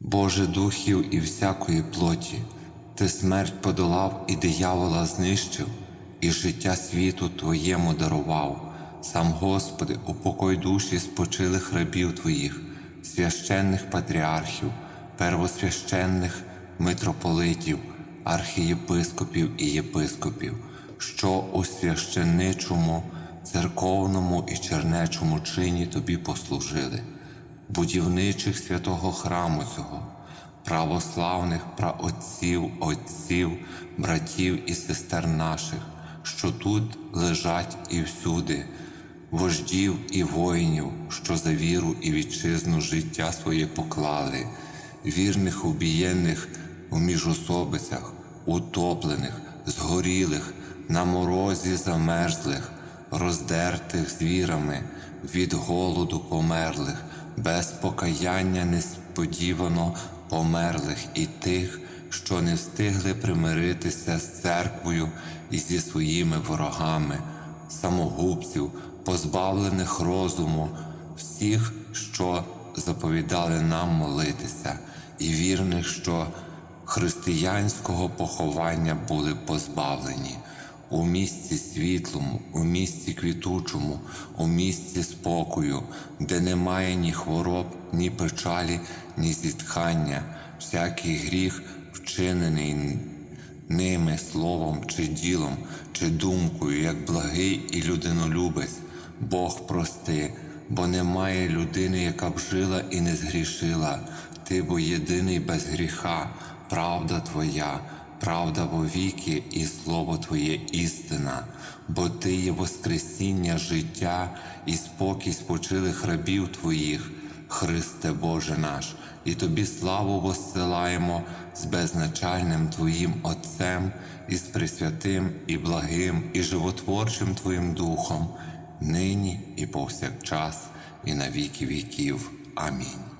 Боже духів і всякої плоті, Ти смерть подолав і диявола знищив, і життя світу Твоєму дарував. Сам Господи, упокой душі спочилих рабів Твоїх, священних патріархів, первосвященних митрополитів, архієпископів і єпископів, що у священничому, церковному і чернечому чині Тобі послужили будівничих святого храму цього, православних праотців, отців, братів і сестер наших, що тут лежать і всюди, вождів і воїнів, що за віру і вітчизну життя своє поклали, вірних убієнних у міжособицях, утоплених, згорілих, на морозі замерзлих, роздертих звірами, від голоду померлих, без покаяння несподівано померлих і тих, що не встигли примиритися з церквою і зі своїми ворогами, самогубців, позбавлених розуму, всіх, що заповідали нам молитися, і вірних, що християнського поховання були позбавлені. У місці світлому, у місці квітучому, у місці спокою, де немає ні хвороб, ні печалі, ні зітхання, всякий гріх, вчинений ними словом чи ділом, чи думкою, як благий і людинолюбець, Бог прости, бо немає людини, яка б жила і не згрішила. Ти бо єдиний без гріха, правда Твоя, правда вовіки, і слово Твоє істина, бо Ти є Воскресіння життя і спокій спочилих рабів Твоїх, Христе Боже наш, і Тобі славу воссилаємо з безначальним Твоїм Отцем, і з Пресвятим, і благим, і животворчим Твоїм Духом, нині і повсякчас, і на віки віків. Амінь.